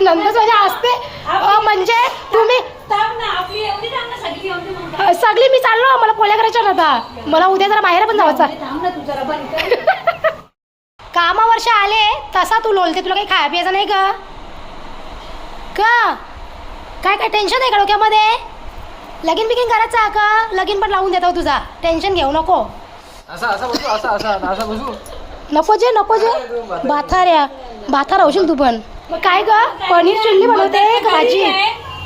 नंदच म्हणजे असते म्हणजे तुम्ही थांब ना आपली एवढी थांब ना सगळी मी चाललो मला पोळ्या करायच्या नव्हता मला उद्या जरा बाहेर पण जायचं बंद कामावर्ष आले तसा तू लोलते तुला काही खाया प्यायचं नाही का का काय काय टेन्शन आहे का डोक्यामध्ये? लगीन बिगीन करायचं का? लगीन पण लावून देतो तुझा. टेन्शन घेऊ नको. असा असा बसू असा असा असा बसू. नको जे नको जे. बाथाऱ्या. बाथार होशील तू पण. मग काय ग? पनीर चिल्ली बनवते का भाजी.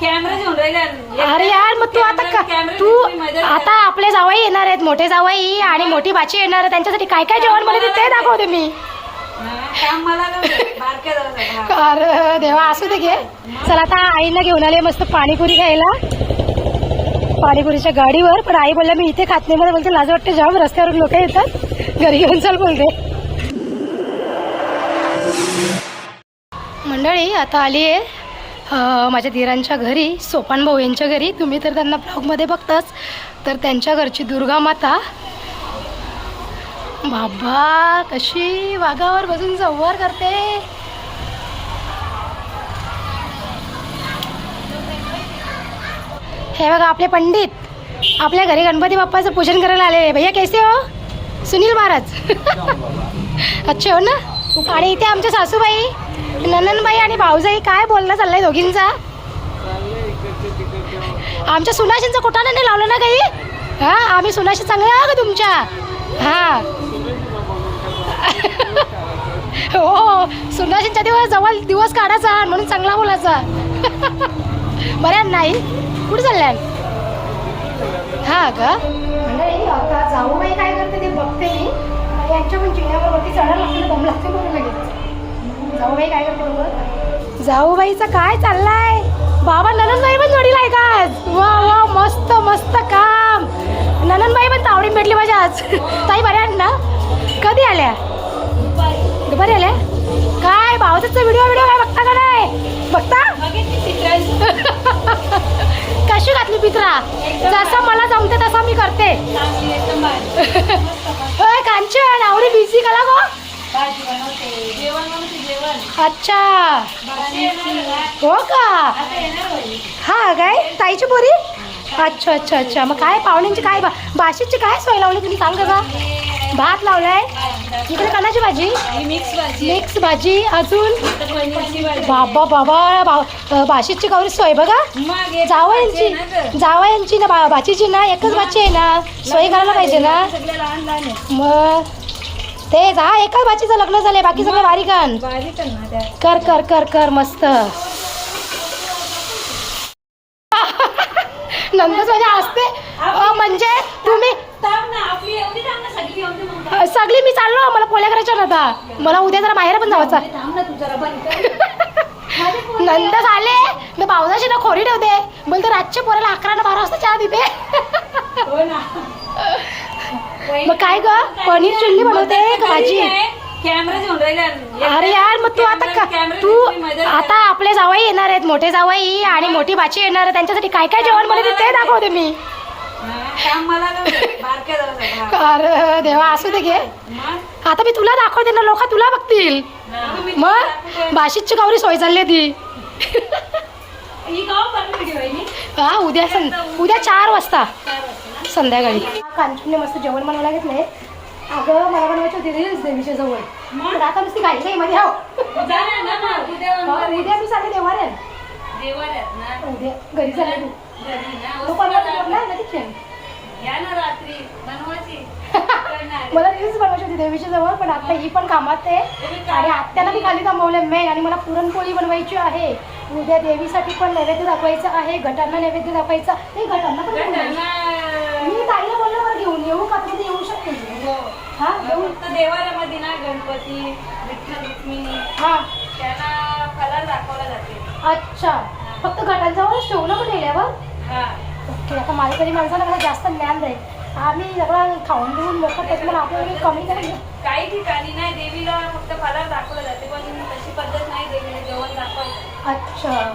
कॅमेरा घेऊन राहिले. अरे यार मग तू आता का तू आता आपले जावई येणार आहेत मोठे जावई आणि मोठी बाची येणार आहे त्यांच्यासाठी काय काय जेवण बनवते ते दाखवते मी. अरे देवा असू दे घे. चला आता आईला घेऊन आले मस्त पाणीपुरी खायला. पाणीपुरीच्या गाडीवर पण आई बोलल्या मी इथे खात नाही. मला बोलते लाज वाटते जाम रस्त्यावर लोक येतात. घरी घेऊन चल बोलते. मंडळी आता आली आहे माझ्या धीरांच्या घरी सोपान भाऊ यांच्या घरी. तुम्ही तर त्यांना ब्लॉगमध्ये बघताच. तर त्यांच्या घरची दुर्गा माता. बाबा कशी वाघावर बसून संवार करते. हे बघा आपले पंडित. आपल्या घरी गणपती बाप्पाचं पूजन करायला आले. भैया कैसे हो? सुनील महाराज. अच्छा हो ना? आणि इथे आमच्या सासूबाई. नननबाई आणि भाऊजाई काय बोलणं चाललंय दोघींचा? आमच्या सुनाशींचं कुठानं नाही लावलं ना काही? हा आम्ही सुनाशी चांगले आहो का तुमच्या? हा. हो सुनाशींच्या दिवस जवळ दिवस काढायचा म्हणून चांगला बोलायचा. बऱ्या नाही कुठे चालल्या? हा का मंडळी आता जाऊबाई काय करते ते बघते मी. यांच्या पण चिन्हावर वरती चढायला लागते दम लागते म्हणून लगेच. जाऊबाई काय करते जाऊबाईचं काय चाललंय? बाबा नननबाई पण जोडीला आहे का आज? वा वा मस्त मस्त काम. नननबाई पण तावडीत भेटली माझ्या आज. ताई बऱ्या ना? कधी आल्या? दुपारी आल्या? काय भावचा व्हिडिओ व्हिडिओ काय बघता का नाही? बघता? कशी घातली पित्रा? जसं मला जमते तसं मी करते. कांचन आवडी बिझी कला गो. अच्छा. हो का? हा काय? ताईची पोरी? अच्छा अच्छा अच्छा. मग काय पाहुण्यांची काय बा भाषेची काय सोय लावली तुम्ही? सांग का भात लावलाय. इकडे कणाची भाजी? मिक्स भाजी. अजून? बाबा बाबा बा भाषेची गौरी सोय बघा. जावयांची. जावयांची ना भाचीची ना एकच भाची आहे ना. सोय करायला पाहिजे ना. मग? ते जा एकाच भाचीचं लग्न झालंय बाकी सगळे बारीकन कर कर कर कर मस्त. नंदच म्हणजे असते. अ, म्हणजे तुम्ही सगळी मी चाललो मला पोळ्या करायच्या नव्हता मला उद्या जरा बाहेर पण जायचं थांब ना तू जरा बंद कर. माझे पोरं- नंदच आले मी भाऊजाशी ना खोरी ठेवते. बोलते रातच्या पोऱ्याला अकरा ना बारा वाजता चहा देते हो ना. मग काय ग? पनीर चिल्ली बनवते का भाजी अरे यार मग तू आता का तू आता आपले जावई येणार आहेत मोठे जावई आणि मोठी बाची येणार आहे त्यांच्यासाठी काय काय जेवण बनवते ते दाखवते मी. अरे देवा असू दे घे? आता मी तुला दाखवते ना लोक तुला बघतील. मग बाशीची गौरी सोय चालली ती. ही? हा उद्या उद्या चार वाजता? संध्याकाळी. कांचनने मस्त जेवण बनवायला घेतलंय. अगं मला बनवायची होती रील्स देवीच्या जवळ. पण आता नुसती घाई घाई मध्ये ना. उद्या हा, बनवा. उद्या मी देवार आहे घरी तू. पण किचन. मला रील्स बनवायची होती देवीच्या जवळ पण आता ही. पण कामात आहे. आणि आत्याला मी खाली थांबवले मेन आणि मला पुरणपोळी बनवायची आहे. उद्या देवीसाठी पण नैवेद्य दाखवायचं आहे. घटांना नैवेद्य दाखवायचा ते घटांना पण ताईला बोललो बरं घेऊन येऊ का? तुम्ही येऊ शकते हो. हा येऊ? फक्त देवाऱ्यामध्ये ना गणपती विठ्ठल रुक्मिणी हा. त्यांना कलर दाखवला जाते. अच्छा. फक्त घटांजवळच ठेवलं पण नेल्यावर हा. ओके आता मालकरी माणसाला मला जास्त ज्ञान राहील आम्ही सगळं खाऊन घेऊन त्यात मला आपल्याला कमी करायचं काही ठिकाणी नाही देवीला फक्त कलर दाखवला जाते पण तशी पद्धत नाही देवीला जेवण दाखवायचं. अच्छा.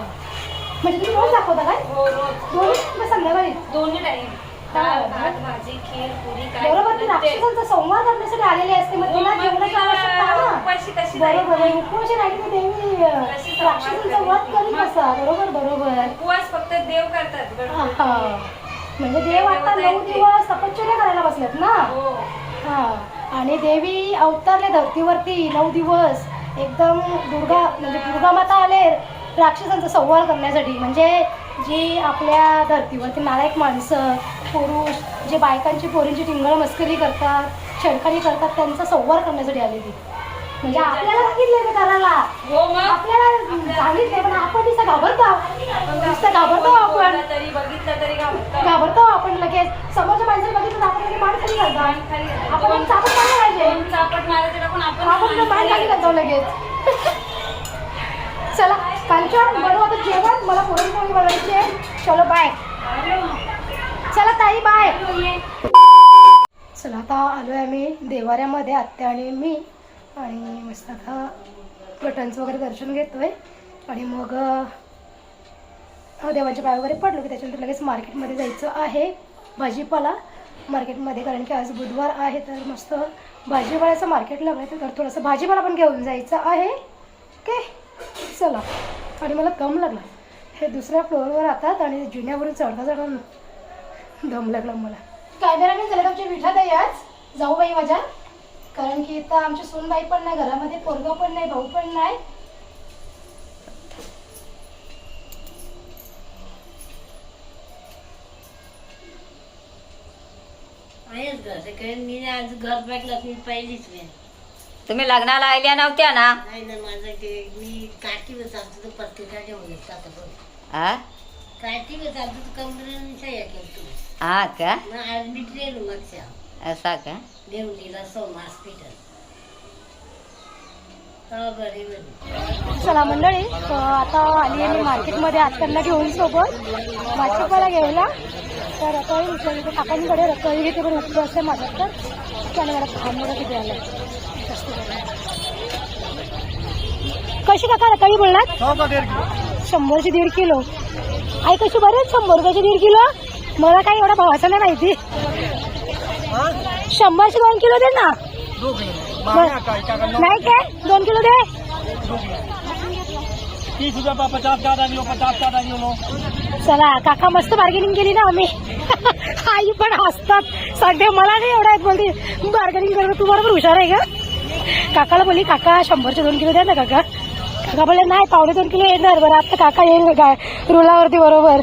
म्हणजे तुम्ही रोज दाखवता काय? हो रोज. दोन्ही संध्याकाळी? दोन्ही टाईम. डाळ भात भाजी खीर पुरी काय बरोबर ती बनवते. राक्षसांचा संवाद करण्यासाठी आलेली असते मग तिला मग जेवणाची तिला आवश्यकता आहे ना. उपाशी कशी नाही? बरोबर आहे उपवाशी नाही ती देवी अं, कशी संवाद राक्षसांचा करेल? वध करील मग? कसा बरोबर बरोबर उपवास फक्त देव करतात हा, गणपती. हा. म्हणजे देव आता नऊ दिवस तपश्चर्या करायला बसलेत ना हो हा आणि देवी अवतारले धरतीवरती नऊ दिवस एकदम दुर्गा म्हणजे दुर्गा माता आले राक्षसांचा संवार करण्यासाठी म्हणजे जी आपल्या धर्तीवरती नालायक माणसं पुरुष जे बायकांची पोरींची टिंगळ मस्करी करतात छेडखानी करतात त्यांचा संवार करण्यासाठी आलेली. म्हणजे आपल्याला सांगितले ते करायला हो आपल्याला सांगितले पण आपण नुसतं घाबरतो. नुसतं घाबरतो आपण. घाबरतो. आपण लगेच. समोरच्या माणसाला बघितलं तर आपण मान खाली घालतो. आपण चापट मारलं पाहिजे. आपण मान खाली घालतो. लगेच. चला कांचन बनव आता जेवण मला पुरणपोळी बनवायची आहे. चलो बाय चला ताई बाय चला आता आलो आहे आम्ही देवाऱ्यामध्ये आत्या आणि मी. आणि मस्त आता गटांचं वगैरे दर्शन घेतोय. आणि मग देवांच्या पाय वगैरे पडलो की त्याच्यानंतर लगेच मार्केटमध्ये जायचं आहे भाजीपाला. मार्केटमध्ये कारण की आज बुधवार आहे तर मस्त भाजीपाल्याचं मार्केट लागलं तर थोडंसं भाजीपाला पण घेऊन जायचं आहे. ओके चला आणि मला दम लागला. हे दुसऱ्या फ्लोअरवर राहतात आणि जुन्यावरून चढता चढून दम लागला मला. कॅमेराने झालं आमच्या विठात आहे आज? जाऊ बाई माझ्या. कारण की इथं आमची सूनबाई पण नाही घरामध्ये पोरगा पण नाही भाऊ पण नाही. आहेच घर सकाळी मी आज घर भेटलं मी पहिलीच वेळ तुम्ही लग्नाला आल्या नव्हत्या ना? नाही ना माझं ते मी काठीवर चालतो तो पत्रिकाच्या मध्ये जातो हा चालतो तो हा का? मग आज मी ट्रेन मागच्या. असा का? देवलीला सोम हॉस्पिटल हो बरी बरी. चला मंडळी अं, आता आली आहे मी मार्केटमध्ये आत्यांना घेऊन सोबत. भाजीपाला घ्यायला. तर रताळी तर काकांकडे रताळी घेते पण उपयोग असते माझ्यात तर त्याने मला थांबवलं किती आलं जास्त करून. कशी काका रताळी बोलणार? शंभरची दीड किलो. आई कशी बरेच शंभर रुपयाची दीड किलो? मला काही एवढा भावाचा नाही माहिती. शंभरची दोन किलो दे ना. नाही काय? दोन किलो दे. तीस रुपये पचास का पचास का चला काका मस्त बार्गेनिंग केली ना आम्ही. आई पण हसतात. सांगते मला नाही एवढा बोलते. बार्गेनिंग करतो तू बरोबर हुशार आहे का काकाला बोलली काका शंभरचे दोन किलो द्या ना काका. का बोलले नाही पावणे दोन किलो येणार बरं. आता काका येईल काय रुलावरती बरोबर.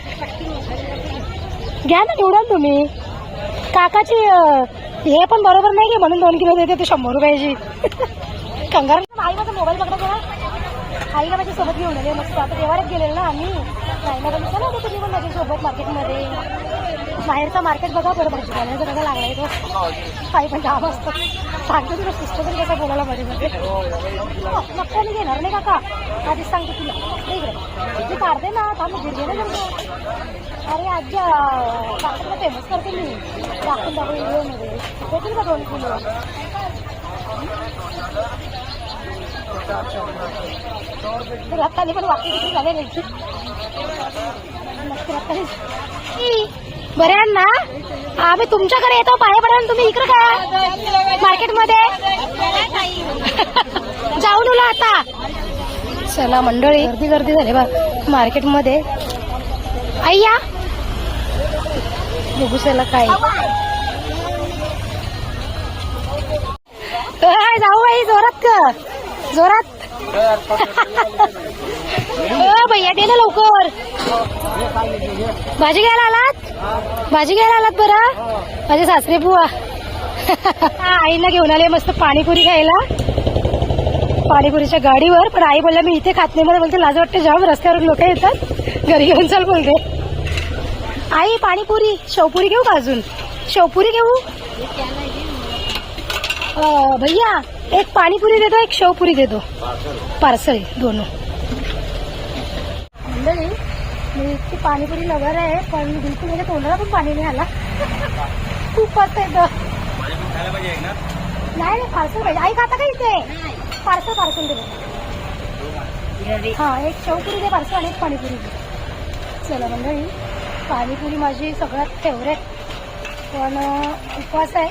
घ्या ना निवडाल तुम्ही. काकाची हे पण बरोबर नाही की म्हणून दोन किलो देते ते शंभर रुपयाची. कंगार. आई माझा मोबाईल पकडा आईला माझ्या सोबत घेऊन आले मस्त. आता देवाऱ्यात गेलेलो ना आम्ही. नाही ना चला तुम्ही पण माझ्यासोबत मार्केटमध्ये. बाहेरचा मार्केट बघा बरं भाजीपाल्याचा बघा लागलाय तो. काही पण काम असतं. सांगतो तुला पुस्तक पण कसा बोलायला मध्ये मध्ये. हो, नक्का मी घेणार नाही काका. आधीच सांगतो तुला. नाही इकडे. तू काढते ना थांब गिरगे ना. अरे आजी काकाला फेमस करते मी. दाखवून दाखवून व्हिडिओमध्ये देतील का दोन किलो तर रत्ताने पण वाक्य किती झाले नाही बरे ना? आम्ही तुमच्याकडे येतो पाया पडा तुम्ही इकडे का मार्केटमध्ये? जाऊन उला आता. चला मंडळी गर्दी गर्दी झाली बा मार्केटमध्ये. आई या बघू चला काय. जाऊ आई जोरात का जोरात. भैया दे ना लवकर. भाजी घ्यायला आलात? भाजी घ्यायला आलात बरं? माझे सासरे बुवा. आईला घेऊन आले मस्त पाणीपुरी खायला पाणीपुरीच्या गाडीवर पण आई बोलल्या मी इथे खात नाही. मला बोलते लाज वाटते जाम रस्त्यावरून लोक येतात. घरी घेऊन चल बोलते. आई पाणीपुरी शेवपुरी घेऊ का अजून? शेवपुरी घेऊ? भैया एक पाणीपुरी देतो एक शेवपुरी देतो पार्सल दोन. मंडळी मी इतकी पाणीपुरी लवर आहे पण बिलकुल माझ्या तोंडाला पण पाणी नाही आला. खूप मस्त येतं नाही नाही पार्सल पाहिजे. आई खाता का इथे? पार्सल पार्सल दे हा एक शेवपुरी दे पार्सल आणि एक पाणीपुरी दे. चला मंडळी पाणीपुरी माझी सगळ्यात फेवरेट पण उपवास आहे.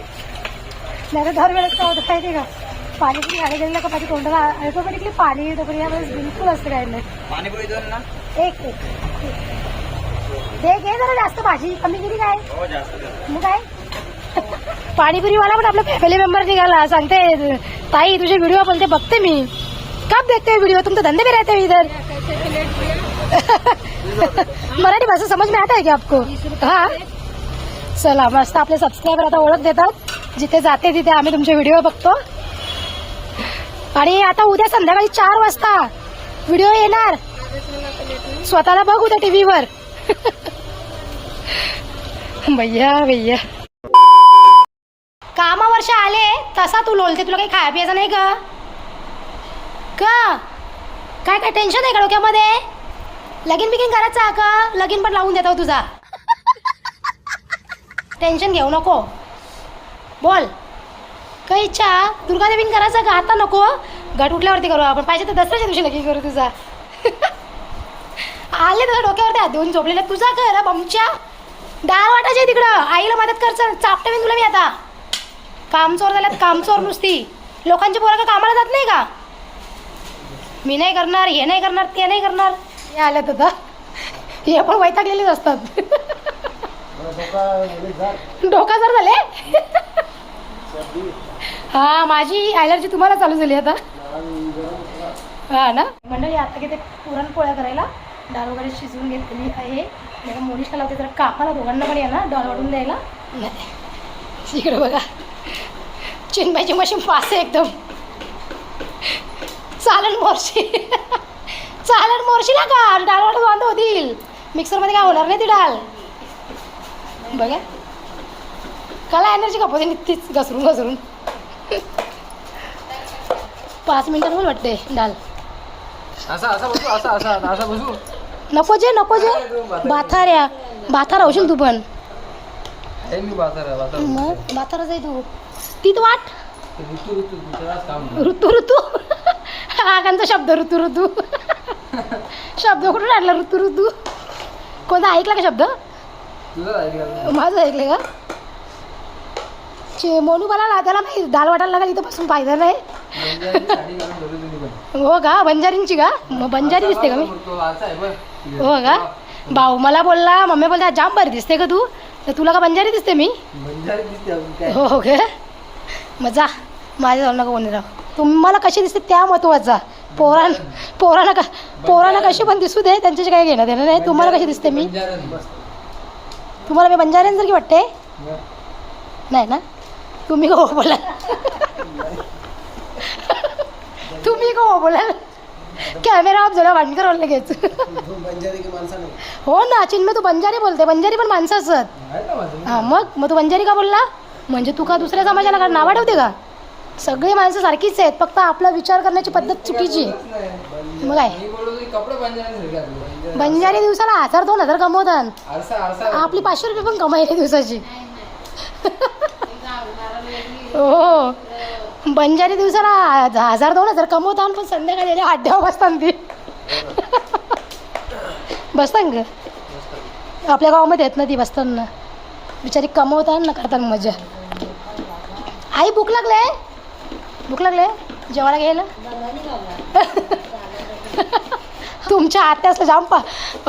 नाही तर दरवेळेस काय होतं माहिती आहे का? पाणीपुरी खायला गेलेलं का माझ्या तोंडाला ऑटोमॅटिकली पाणी पण यावेळेस बिलकुल असं काय नाही. पाणीपुरी दोन ना. एक एक दे घे जरा जास्त भाजी. कमी केली काय? हो जास्त मग काय? पाणीपुरीवाला पण आपला फॅमिली मेंबर निघाला. सांगते ताई तुझे व्हिडिओ बोलते बघते मी. कब देखते हो वीडियो तुम तो धंधे में रहते हो इधर. मराठी भाषा समझ में आता है क्या आपको? हा। चला मस्त आपले सबस्क्रायबर आता ओळख देतात. जिथे जाते तिथे आम्ही तुमचे व्हिडिओ बघतो. आणि आता उद्या संध्याकाळी चार वाजता. व्हिडिओ येणार. स्वतःला बघ उद्या टीव्हीवर. भैया भैया. कामावर्ष आले तसा तू लोलते तुला काही खाया पियाचं नाही का का काय काय टेन्शन आहे का डोक्यामध्ये? लगीन बिगीन करायचं आहे का लगीन पण लावून देतो तुझा. टेन्शन घेऊ नको. बोल. काही इच्छा. दुर्गा देवीन करायचं का आता नको. घट उठल्यावरती करू आपण. पाहिजे तर दसऱ्याच्या दिवशी लगीन करू तुझा. आले तुझ्या डोक्यावरती हात देऊन झोपलेला तुझा कर बमच्या. डाळ वाटायची तिकडं. आईला मदत कर चल. चापटे मी तुला मी आता. कामचोर झाल्यात कामचोर नुसती. लोकांची पोरं का कामाला जात नाही का? मी नाही करणार हे नाही करणार ते नाही करणार. हे आल्यात आता हे पण वैतागलेलेच असतात. डोका जर झाले. हा माझी ॲलर्जी तुम्हाला चालू झाली आता. हा ना? मंडळी आता किती पुरणपोळ्या करायला. डाळ वगैरे शिजवून घेतलेली आहे. मोनिशला लावते जरा कामाला दोघांना पण या ना डाळ वाढून द्यायला. नाही. इकडे बघा. चिनबाईची मशीन पास आहे एकदम. चालन मोर्शी. चालन मोर्शीला का डाळ वाटत बांध होतील. मिक्सरमध्ये काय होणार नाही ती डाळ. बघा. कला एनर्जी कपवते निघतीच घसरून घसरून? पाच मिनिटात बोल वाटते डाळ असा असा बसू असा असा असा बसू. नको जे नको जे. बाथाऱ्या. बाथार होशील तू पण. मी बाजार बाजार मग बाथारच आहे तू. तीच वाट. ऋतू ऋतू तुझ्याच काम ऋतू ऋतू. हा कांचा शब्द ऋतू ऋतू. शब्द कुठून आणला ऋतू ऋतू? कोणता ऐकला का शब्द? तुझं ऐकलं. माझं ऐकले का? मोनू मला त्याला माहिती डाल वाटायला लागला इथं बसून फायदा नाही. हो का? बंजारींची का? मग बंजारी दिसते का मी? हो का? भाऊ मला बोलला मम्मी बोलते जाम बरी दिसते का तू. तर तुला का बंजारी दिसते मी? हो हो का मग जा माझ्या जाऊ नका कोणी राव तुम्हाला कशी दिसते त्या महत्त्वाचा. पोरां पोरांना का पोरांना कशी पण दिसू दे त्यांच्याशी काही घेणं देणं नाही. तुम्हाला कशी दिसते मी? तुम्हाला मी बंजाऱ्यांसारखी वाटते? नाही ना? तुम्ही का बोला. तुम्ही का बोला. कॅमेरा ऑफ झाला भांडकर लगेच. हो ना चिन्मय तू बंजारी बोलते. बंजारी पण माणसं असत हां हा मग? मग तू बंजारी का बोलला? म्हणजे तू का दुसऱ्या समाजाला का नाव ठेवते का? सगळी माणसं सारखीच आहेत फक्त आपला विचार करण्याची पद्धत चुकीची. मग काय? बंजारी दिवसाला हजार दोन हजार कमवतात. आपली पाचशे रुपये पण कमाई आहे दिवसाची. हो. बंजारी दिवसाला हजार दोन हजार कमवतात पण संध्याकाळी आल्या अड्ड्यावर बसतात ती बसतान ग? आपल्या गावामध्ये येत ना ती बसताना. बिचारी कमवतात ना करतात मजा. आई भूक लागले? भूक लागले? जेवायला घ्यायला? तुमच्या आत्यासला जाम पा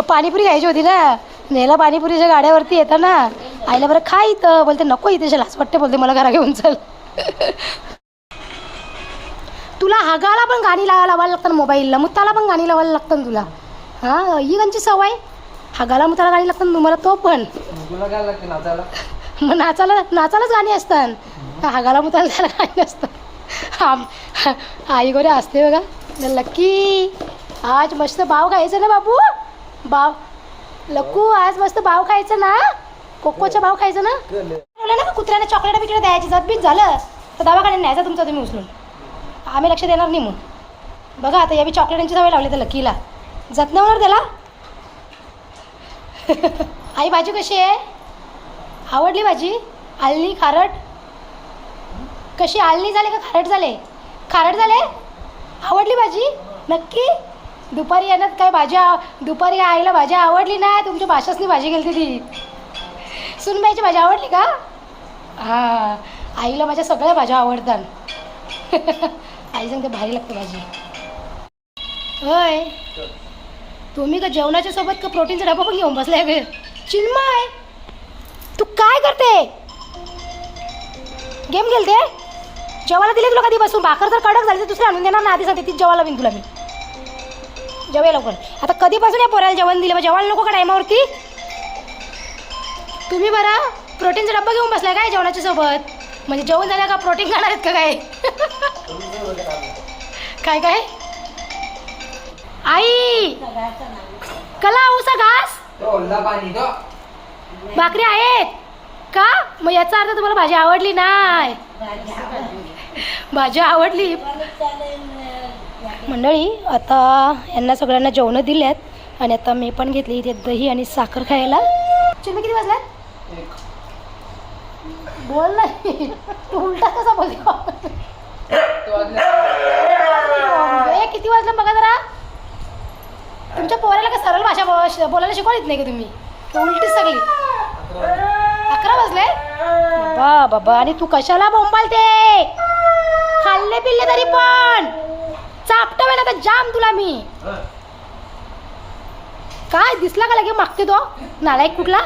पाणीपुरी घ्यायची होती ना. नेला पाणीपुरीच्या गाड्यावरती येतं ना आईला बरं खा इथं. बोलते नको इथे लाच वाटते बोलते मला घरा घेऊन चल. तुला हागाला पण गाणी लावा लावायला लागतात मोबाईलला. मुताला पण गाणी लावायला लागतात तुला. हां ही गांची सवय? हागाला मुताला गाणी लागतात तुम्हाला तो पण. मग नाचायला नाचायलाच गाणी असतात. हागाला मुताला त्याला गाणी असतात आम आई गोरे असते बघा. लक्की आज मस्त बाव खायचं ना बाबू बाव लक्कू आज मस्त बाव खायचं ना? कोकोचा भाव खायचं ना? बोला ना कुत्र्याने चॉकलेट बिकलेट द्यायची जबीत झालं. तर दवाखान्यात न्यायचा तुमचा तुम्ही उचलून. आम्ही लक्ष देणार नाही म्हणून. बघा आता या बी चॉकलेटांची सवय लावली तर लकीला जात नाही होणार त्याला? आई भाजी कशी आहे? आवडली भाजी? आलनी खारट? कशी आलनी झाले का खारट झाले? खारट झाले? आवडली भाजी? नक्की? दुपारी येण्यात काय भाजी दुपारी आईला भाजी आवडली नाही तुमच्या भाषासनी भाजी गेली ती. सुनबाईची भाजी आवडली का? हा आईला माझ्या सगळ्या भाज्या आवडतात. आई सांगते भारी लागते भाजी. होय. तुम्ही का जेवणाच्या सोबत का प्रोटीनचा डबा पण घेऊन बसलाय वेळ चिन्मय तू काय करते? गेम खेळते? जेवायला दिले तुला कधी बसून भाकर जर कडक झाली तर दुसरी आणून देणार ना आधी सांगते तीच जेवायला बिन तुला मी. जेवाय लवकर. आता कधीपासून या पोराला जेवण दिलं? मग जेवायला नको का टायमावरती? तुम्ही बरं? प्रोटीनचा डब्बा घेऊन बसला काय जेवणाच्या सोबत? म्हणजे जेवण झालं का प्रोटीन खाणार आहेत का काय? काय काय? आई! कला उसा घास? भाकरी आहेत? का? मग याचा अर्थ तुम्हाला भाजी आवडली नाही. भाजी आवडली. मंडळी आता यांना सगळ्यांना जेवणं दिल्यात आणि आता मी पण घेतली इथे दही आणि साखर खायला. चिन्ह किती वाजलात? एक. बोल नाही तू उलटा कसा बोलतो? तो वाजले. ए किती वाजलं बघा जरा. तुमच्या पोराला का सरळ भाषा बोल- बोलायला शिकवलीत नाही का तुम्ही? की उलटीच सगळी. अकरा वाजले? बाबा बाबा आणि तू कशाला बोंबालते? खाल्ले पिल्ले तरी पण. चापटा वेळेला आता जाम तुला मी. काय दिसला का लगे मागते तो? नालायक कुठला?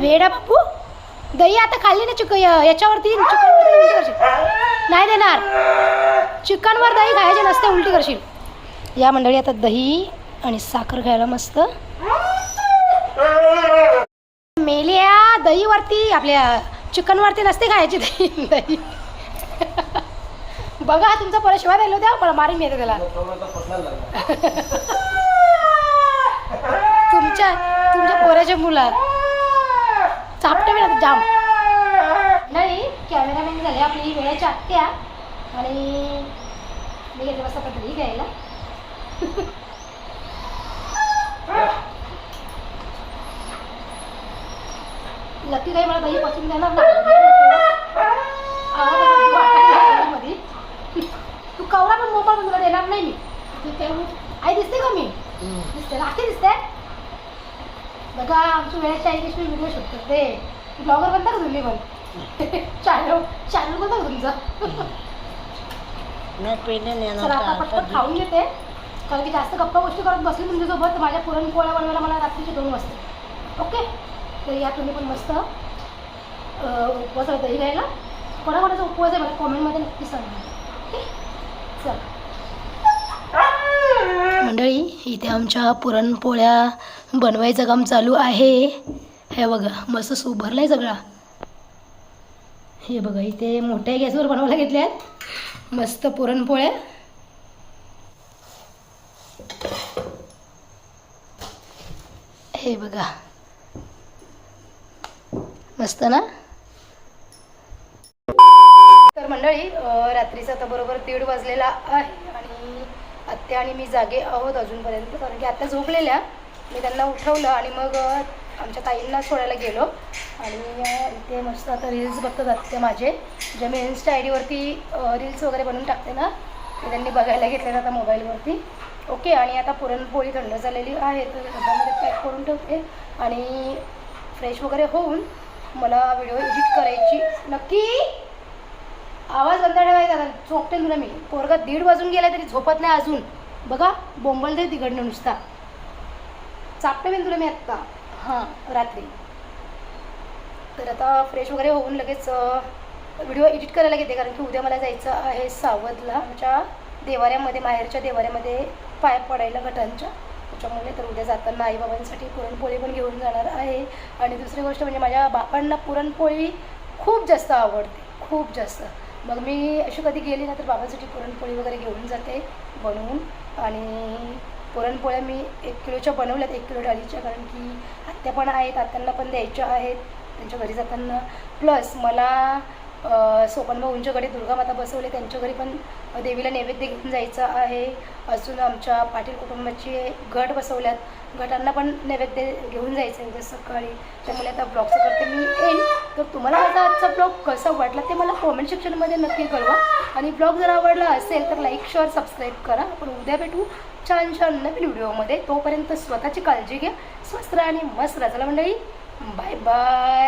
वेडा दही आता खाल्ली ना चिक याच्यावरती चिकनवरती उलटी करशील. नाही देणार. चिकनवर दही खायचे नसते उलटी करशील. या मंडळी आता दही आणि साखर खायला मस्त. मेलिया दहीवरती आपल्या चिकनवरती नसते खायची दही. दही. बघा तुमचा परत शिवाय राहिलो द्या मला मारून येते त्याला. तुमच्या तुमच्या पोराच्या मुला. चापटे वेळ आता जाम. नाही कॅमेरामॅन झाले आपली वेळेच्या आत्या आणि मी घेते बस दही घ्यायला. लकी काही मला दही पचून देणार नाही. तू कवरा पण मोबाईल तुला देणार नाही मी. आई दिसते का मी? दिसते. राखी दिसते? बघा आमची वेळेच्या आई कशी व्हिडिओ शूट करते. ब्लॉगर बनता का तुम्ही पण. चॅनल चॅनल बनता का तुमचं. नेणार आता पटपट खाऊन घेते. कारण की जास्त गप्पा गोष्टी करत बसली तुमच्यासोबत माझ्या पुरणपोळ्या बनवायला मला रात्रीचे दोन वाजते. ओके तर या तुम्ही पण मस्त अं, उपवासाला दही घ्यायला. कोणाकोणाचा उपवास आहे मला कॉमेंटमध्ये नक्की सांगा. ओके चल. मंडळी इथे आमच्या पुरणपोळ्या बनवायचं काम चालू आहे. हे बघा मस्त सूप आहे सगळा. हे बघा इथे मोठ्या गॅसवर बनवायला घेतल्या आहेत. मस्त पुरणपोळ्या. हे बघा. मस्त ना? तर मंडळी रात्रीचा आता बरोबर दीड वाजलेला आहे. आत्या आणि मी जागे आहोत अजूनपर्यंत. कारण की आत्या झोपलेल्या. मी त्यांना उठवलं आणि मग आमच्या ताईंना सोडायला गेलो. आणि इथे मस्त आता रील्स बघतात आत्या माझे. जे मी इन्स्टा आय डीवरती रील्स वगैरे बनवून टाकते ना ते त्यांनी बघायला घेतले आता मोबाईलवरती ओके आणि आता पुरणपोळी थंड झालेली आहे तर डब्यामध्ये पॅक करून ठेवते. आणि फ्रेश वगैरे होऊन मला व्हिडिओ एडिट करायची. नक्की? आवाज बंद ठेवायचा झोपते तुला मी. पोरगा दीड वाजून गेला तरी झोपत नाही अजून. बघा बोंबलते तिकडनं नुसता. चापते मी तुला मी आत्ता. हां रात्री. तर आता फ्रेश वगैरे होऊन लगेच व्हिडिओ एडिट करायला घेते कारण की उद्या मला जायचं आहे सावधला. आमच्या देवाऱ्यामध्ये माहेरच्या देवाऱ्यामध्ये पाय पडायला घटांच्या त्याच्यामुळे तर उद्या जाताना आईबाबांसाठी पुरणपोळी पण घेऊन जाणार आहे. आणि दुसरी गोष्ट म्हणजे माझ्या बापांना पुरणपोळी खूप जास्त आवडते. खूप जास्त. मग मी अशी कधी गेली ना तर बाबांसाठी पुरणपोळी वगैरे घेऊन जाते बनवून. आणि पुरणपोळ्या मी एक किलोच्या बनवल्यात एक किलो डाळीच्या कारण की आत्या पण आहेत आत्यांना पण द्यायच्या आहेत. त्यांच्या घरी जाताना. प्लस मला अ, सोपन भाऊंच्या घरी दुर्गामाता बसवले. त्यांच्या घरी पण देवीला नैवेद्य घेऊन जायचं आहे. अजून आमच्या पाटील कुटुंबाची गट बसवल्यात. गटांना पण नैवेद्य घेऊन जायचं आहे उद्या सकाळी. त्यामुळे आता ब्लॉगचं करते मी येईन तर तुम्हाला माझा आजचा ब्लॉग कसा वाटला ते मला कॉमेंट सेक्शनमध्ये नक्की कळवा. आणि ब्लॉग जर आवडला असेल तर लाईक शेअर सबस्क्राईब करा. आपण उद्या भेटू छान छान नवीन व्हिडिओमध्ये तोपर्यंत स्वतःची काळजी घ्या. स्वस्त राहा आणि मस्त राहा. मंडळी बाय बाय